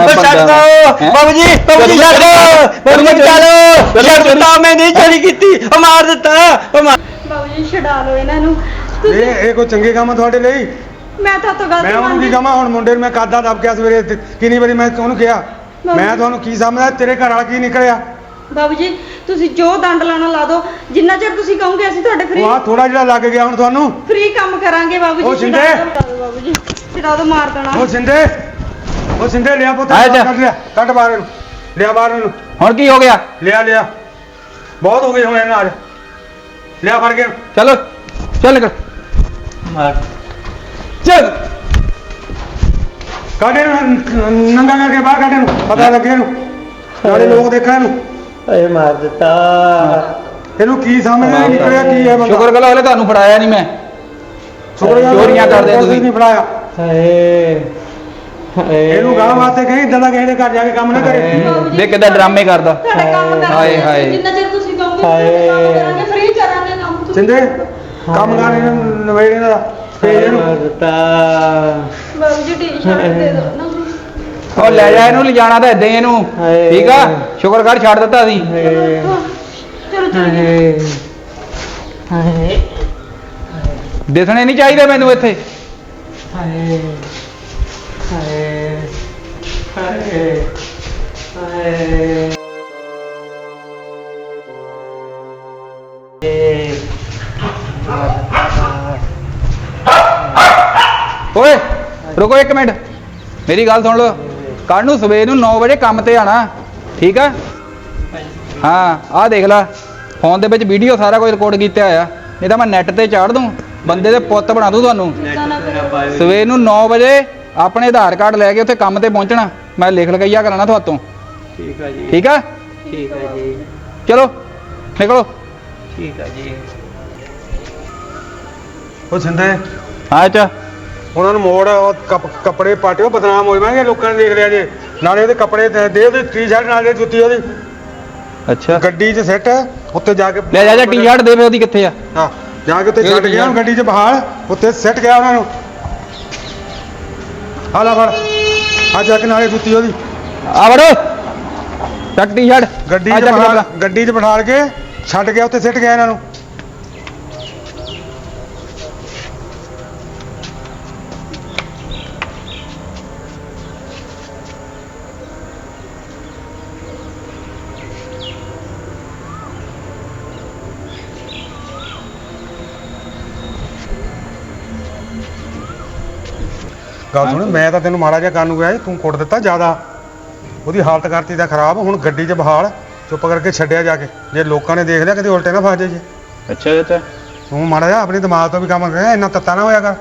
ਉਹ ਛੱਡ ਦੋ। ਬਾਬੂ ਜੀ ਬਾਬੂ ਜੀ ਛੱਡ ਦੋ। ਬਾਬੂ ਜੀ ਚਲੋ ਛੱਡ ਦਿੱਤਾ ਮੈਂ ਨਹੀਂ ਚੋਰੀ ਕੀਤੀ। ਉਹ ਮਾਰ ਦਿੱਤਾ। ਉਹ ਮਾਰ ਬਾਬੂ ਜੀ ਛਡਾ ਲਓ ਇਹਨਾਂ ਨੂੰ। ਇਹ ਤੁਸੀਂ ਇਹ ਕੋਈ ਚੰਗੇ ਕੰਮ ਆ ਤੁਹਾਡੇ ਲਈ? ਮੈਂ ਤਾਂ ਤੋਂ ਗਲਤੀ ਮੈਂ ਉਹਨੂੰ ਕੀ ਮੰਨਦੀ। ਕਹਾਂ? ਹੁਣ ਮੁੰਡੇ ਨੂੰ ਮੈਂ ਕਾਦਾ ਦੱਬ ਗਿਆ ਸਵੇਰੇ? ਤੇ ਕਿੰਨੀ ਵਾਰੀ ਮੈਂ ਉਹਨੂੰ ਕਿਹਾ? ਮੈਂ ਤੁਹਾਨੂੰ ਕੀ ਸਮਝਦਾ ਤੇਰੇ ਘਰ ਵਾਲਾ ਕੀ ਨਿਕਲਿਆ? ਬਾਬੂ ਜੀ ਤੁਸੀਂ ਜੋ ਦੰਡ ਲਾਣਾ ਲਾ ਦਿਓ। ਜਿੰਨਾ ਚਿਰ ਤੁਸੀਂ ਕਹੋਗੇ ਅਸੀਂ ਤੁਹਾਡੇ ਫ੍ਰੀ ਉਹ ਆ ਥੋੜਾ ਜਿਹੜਾ ਲੱਗ ਗਿਆ ਹੁਣ ਤੁਹਾਨੂੰ। ਫ੍ਰੀ ਕੰਮ ਕਰਾਂਗੇ ਬਾਬੂ ਜੀ ਉਹ ਛਡਾ ਸ਼ਿੰਦੇ। ਦਿਓ ਬਾਬੂ ਜੀ ਛਡਾ ਦਿਓ ਮਾਰ ਦੇਣਾ। ਉਹ ਸਿੰਦੇ। ਉਹ ਸਿੰਦੇ ਲਿਆ ਪੁੱਤ ਜਾ। ਕੱਢ ਲਿਆ ਕੱਢ ਬਾਹਰ ਇਹਨੂੰ ਲਿਆ ਬਾਹਰ ਇਹਨੂੰ। ਹੁਣ ਕੀ ਹੋ ਗਿਆ? ਲਿਆ ਲਿਆ। ਬਹੁਤ ਹੋ ਗਏ ਹੁਣ ਇਹਨਾਂ ਅੱਜ ਲਿਆ ਫੜ ਕੇ। ਚਲੋ ਚੱਲ ਨਿਕਲ। ਮਾਰ। ਚੱਲ। ਕੱਢ ਇਹਨੂੰ ਨੰਗਾ ਕਰਕੇ ਬਾਹਰ ਕੱਢ ਇਹਨੂੰ ਪਤਾ ਲੱਗੇ ਇਹਨੂੰ। ਨਾਲੇ ਲੋਕ ਦੇਖਣ ਇਹਨੂੰ। ਓਏ ਮਾਰ ਦਿੱਤਾ। ਇਹਨੂੰ ਕੀ ਸਮਝਦਾ ਨਿਕਲਿਆ ਕੀ ਹੈ ਬੰਦਾ? ਸ਼ੁਕਰ ਕਰੋ ਹਲੇ ਤੁਹਾਨੂੰ ਫੜਾਇਆ ਨਹੀਂ ਮੈਂ। ਸ਼ੁਕਰ ਕਰ ਚੋਰੀਆਂ ਕਰਦੇ ਤੁਸੀਂ। ਨਹੀਂ ਫੜਾਇਆ। ਹਾਏ ਹਾਏ। ਇਹਨੂੰ ਗਾਂ ਵਾਸਤੇ ਕਹੀਂ ਇਦਾਂ ਦਾ ਕਿਸੇ ਦੇ ਘਰ ਜਾ ਕੇ ਕੰਮ ਨਾ ਕਰੇ। ਦੇਖ ਕਿੱਦਾਂ ਡਰਾਮੇ ਕਰਦਾ। ਤੁਹਾਡਾ ਕੰਮ ਕਰਾਂਗੇ ਹਾਏ, ਹਾਏ। ਜਿੰਨਾ ਚਿਰ ਤੁਸੀਂ ਕਹੋਗੇ ਕੰਮ ਕਰਾਂਗੇ ਫ੍ਰੀ ਕਰਾਂਗੇ ਕੰਮ ਤੁਸੀਂ ਸਿੰਦੇ ਕੰਮ ਕਰ ਇਹਨੂੰ ਨਵੇੜੇ ਦਾ। ਮਾਰ ਇਹਨੂੰ ਦਿੱਤਾ। ਬਾਬੂ ਜੀ ਟੀ-ਸ਼ਰਟ ਦੇ ਦਿਓ। ਨਾ ਉਹ ਲੈ ਜਾ ਇਹਨੂੰ ਲਿਜਾਣਾ ਤਾਂ ਇਦਾਂ ਇਹਨੂੰ। ਠੀਕ ਆ? ਸ਼ੁਕਰ ਕਰ ਛੱਡ ਦਿੱਤਾ ਸੀ ਚਲੋ ਦਿਸਣੇ ਨਹੀਂ ਚਾਹੀਦੇ ਮੈਨੂੰ ਇੱਥੇ। ਹਾਏ ਓਏ ਰੁਕੋ ਇੱਕ ਮਿੰਟ। ਮੇਰੀ ਗੱਲ ਸੁਣ ਲਓ। ਕੱਲ ਨੂੰ ਸਵੇਰ ਨੂੰ 9 ਵਜੇ ਕੰਮ ਤੇ ਆਣਾ। ਠੀਕ ਆ? ਹਾਂ ਆਹ ਦੇਖ ਲੈ। ਫੋਨ ਦੇ ਵਿੱਚ ਵੀਡੀਓ ਸਾਰਾ ਕੁਝ ਰਿਕਾਰਡ ਕੀਤਾ ਹੋਇਆ। ਨਹੀਂ ਤਾਂ ਮੈਂ ਨੈਟ ਤੇ ਚਾੜ ਦੂੰ। ਬੰਦੇ ਦੇ ਪੁੱਤ ਬਣਾ ਦੂੰ ਤੁਹਾਨੂੰ। ਸਵੇਰ ਨੂੰ 9 ਵਜੇ ਆਪਣੇ ਆਧਾਰ ਕਾਰਡ ਲੈ ਕੇ ਉੱਥੇ ਕੰਮ ਤੇ ਪਹੁੰਚਣਾ। ਮੈਂ ਲਿਖ ਲਗਾਈਆ ਕਰਾਣਾ ਤੁਹਾਤੋਂ। ਠੀਕ ਹੈ ਜੀ। ਠੀਕ ਆ? ਠੀਕ ਹੈ ਜੀ। ਚਲੋ ਨਿਕਲੋ। ਠੀਕ ਹੈ ਜੀ। ਉਹ ਸਿੰਦੇ। ਹਾਂ ਅੱਛਾ ਉਹਨਾਂ ਨੂੰ ਮੋੜ ਉਹ ਕੱਪ- ਕੱਪੜੇ ਪਾਟਿਓ ਬਦਨਾਮ ਹੋ ਜਾਵਾਂਗੇ ਲੋਕਾਂ ਨੇ ਦੇਖ ਲਿਆ ਜੇ। ਨਾਲੇ ਉਹਦੇ ਕੱਪੜੇ ਦੇ ਦੇ ਉਹਦੀ ਟੀ-ਸ਼ਰਟ ਨਾਲੇ ਜੁੱਤੀ ਉਹਦੀ। ਅੱਛਾ। ਗੱਡੀ 'ਚ ਸੈੱਟ ਉੱਤੇ ਜਾ ਕੇ ਲੈ ਜਾ ਜਾ ਟੀ-ਸ਼ਰਟ ਦੇ ਫੇ ਉਹਦੀ ਕਿੱਥੇ ਆ? ਹਾਂ ਜਾ ਕੇ ਉੱਤੇ ਇਹ ਛੱਡ ਗਿਆ t-shirt ਗੱਡੀ 'ਚ ਬਹਾਲ ਉੱਤੇ ਸੈੱਟ ਗਿਆ ਉਹਨਾਂ ਨੂੰ। ਆ ਲੈ ਫੜ। ਆ ਜਾ ਕੇ ਨਾਲੇ ਜੁੱਤੀ ਉਹਦੀ। ਆ ਵੜੋ ਚੱਕ ਟੀ-ਸ਼ਰਟ। ਗੱਡੀ 'ਚ ਬਹਾਲ ਲੈ। ਗੱਡੀ 'ਚ ਬਿਠਾ ਕੇ ਛੱਡ ਗਿਆ ਉੱਤੇ ਸਿੱਟ ਗਿਆ ਇਹਨਾਂ ਨੂੰ। ਗੱਲ ਸੁਣ ਮੈਂ ਤਾਂ ਤੈਨੂੰ ਮਾੜਾ ਜਿਹਾ ਕਰਨ ਨੂੰ ਗਿਆ ਸੀ, ਤੂੰ ਕੁੱਟ ਦਿੱਤਾ ਜ਼ਿਆਦਾ। ਉਹਦੀ ਹਾਲਤ ਕਰਤੀ ਤਾਂ ਖਰਾਬ ਹੁਣ ਗੱਡੀ 'ਚ ਬਹਾਲ ਚੁੱਪ ਕਰਕੇ ਛੱਡਿਆ ਜਾ ਕੇ। ਜੇ ਲੋਕਾਂ ਨੇ ਦੇਖ ਲਿਆ ਕਿਤੇ ਉਲਟੇ ਨਾ ਫਸ ਜਾਈਏ। ਅੱਛਾ ਅੱਛਾ ਤੂੰ। ਮਾੜਾ ਜਿਹਾ ਆਪਣੇ ਦਿਮਾਗ ਤੋਂ ਵੀ ਕੰਮ ਕਰ ਇੰਨਾ ਤੱਤਾ ਨਾ ਹੋਇਆ ਕਰ।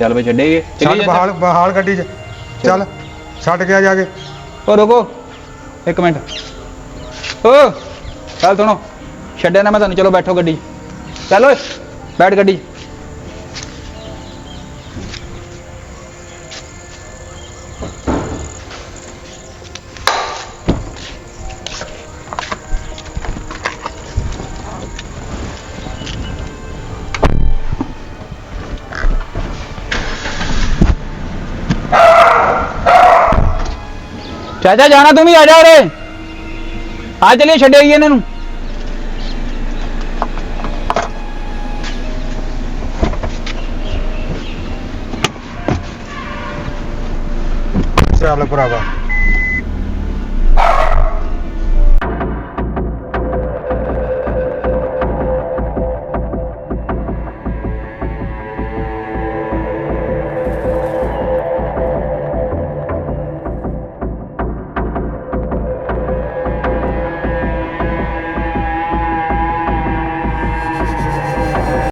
ਚੱਲ ਵੇ ਛੱਡੇਗੇ ਛੱਡ ਬਹਾਲ ਬਹਾਲ ਗੱਡੀ 'ਚ। ਚੱਲ। ਛੱਡ ਗਿਆ ਜਾ ਕੇ। ਓ ਰੁਕੋ। ਇੱਕ ਮਿੰਟ। ਓ ਚੱਲ ਸੁਣੋ। ਛੱਡਿਆ ਨਾ ਮੈਂ ਤੁਹਾਨੂੰ ਚਲੋ ਬੈਠੋ ਗੱਡੀ। 'ਚ। ਚੱਲ ਓਏ ਬੈਠ ਗੱਡੀ। 'ਚ। ਚਾਚਾ ਜਾਣਾ ਤੂੰ ਵੀ, ਆ ਜਾ ਉਰੇ। ਆ ਚਲੀਏ ਛੱਡੇ ਆਈਏ ਇਹਨਾਂ ਨੂੰ। ਚੱਲ ਭਰਾਵਾ।